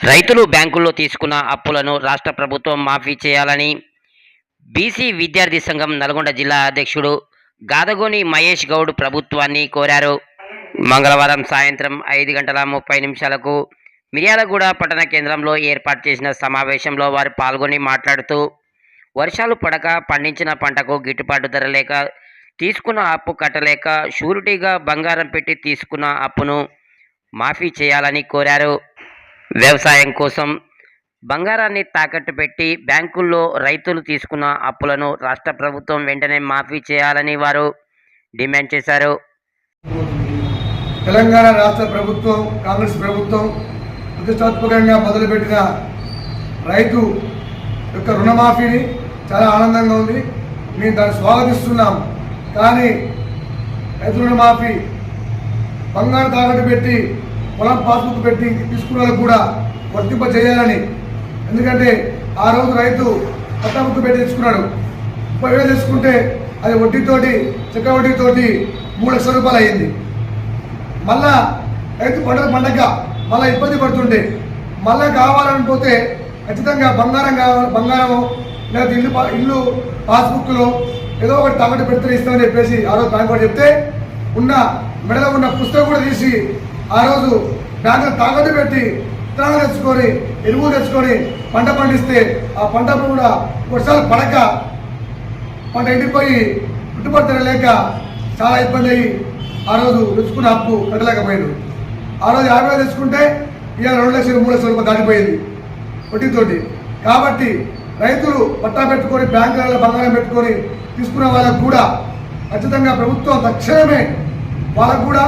రైతులు బ్యాంకుల్లో తీసుకున్న అప్పులను రాష్ట్ర ప్రభుత్వం మాఫీ చేయాలని బీసీ విద్యార్థి సంఘం నల్గొండ జిల్లా అధ్యక్షుడు గాదగోని మహేష్ గౌడ్ ప్రభుత్వాన్ని కోరారు. మంగళవారం సాయంత్రం ఐదు గంటల ముప్పై నిమిషాలకు మిర్యాలగూడ పట్టణ కేంద్రంలో ఏర్పాటు చేసిన సమావేశంలో వారు పాల్గొని మాట్లాడుతూ వర్షాలు పడక పండించిన పంటకు గిట్టుబాటు ధర లేక తీసుకున్న అప్పు కట్టలేక షూరిటీగా బంగారం పెట్టి తీసుకున్న అప్పును మాఫీ చేయాలని కోరారు. వ్యవసాయం కోసం బంగారాన్ని తాకట్టు పెట్టి బ్యాంకుల్లో రైతులు తీసుకున్న అప్పులను రాష్ట్ర ప్రభుత్వం వెంటనే మాఫీ చేయాలని వారు డిమాండ్ చేశారు. తెలంగాణ రాష్ట్ర ప్రభుత్వం కాంగ్రెస్ ప్రభుత్వం ప్రతిష్టాత్మకంగా మొదలుపెట్టిన రైతు యొక్క రుణమాఫీని చాలా ఆనందంగా ఉంది. మేము దాన్ని స్వాగతిస్తున్నాం. కానీ రైతు రుణమాఫీ బంగారు తాకట్టు పెట్టి పొలం పాస్బుక్ పెట్టి తీసుకున్న కూడా వర్తింప చేయాలని. ఎందుకంటే ఆ రోజు రైతు పట్టాబుక్ పెట్టి తెచ్చుకున్నాడు ముప్పై వేలు తెచ్చుకుంటే అది వడ్డీతోటి చెక్క వడ్డీతోటి మూడు లక్షల రూపాయలు అయ్యింది. మళ్ళా రైతు పండుగ పండగ మళ్ళా ఇబ్బంది పడుతుండే. మళ్ళా కావాలని పోతే ఖచ్చితంగా బంగారం కావాలి బంగారము లేదా ఇల్లు ఇల్లు పాస్బుక్లో ఏదో ఒకటి తాకట్టు పెడితే ఇస్తామని చెప్పేసి ఆ రోజు బ్యాంక్ చెప్తే ఉన్న మెడలో ఉన్న పుస్తకం కూడా తీసి ఆ రోజు బ్యాంకులో తాకట్టు పెట్టి విత్తనాలు తెచ్చుకొని ఎరువులు తెచ్చుకొని పంట పండిస్తే ఆ పంట కూడా వర్షాలు పడక పంట ఎండిపోయి గిట్టుబాటు లేక చాలా ఇబ్బంది అయ్యి ఆ రోజు తెచ్చుకున్న అప్పు కట్టలేకపోయాడు. ఆ రోజు యాభై వేలు తెచ్చుకుంటే ఇవాళ రెండు లక్షలు మూడు లక్షల రూపాయలు దాటిపోయింది వడ్డీతోటి. కాబట్టి రైతులు పట్టా పెట్టుకొని బ్యాంకులలో బంగారం పెట్టుకొని తీసుకున్న వాళ్ళకు కూడా ఖచ్చితంగా ప్రభుత్వం తక్షణమే వాళ్ళకు కూడా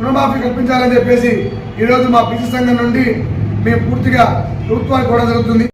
రుణమాఫీ కల్పించాలని చెప్పేసి ఈరోజు మా పిచ్చి సంఘం నుండి మేము పూర్తిగా ప్రభుత్వానికి కూడా జరుగుతుంది.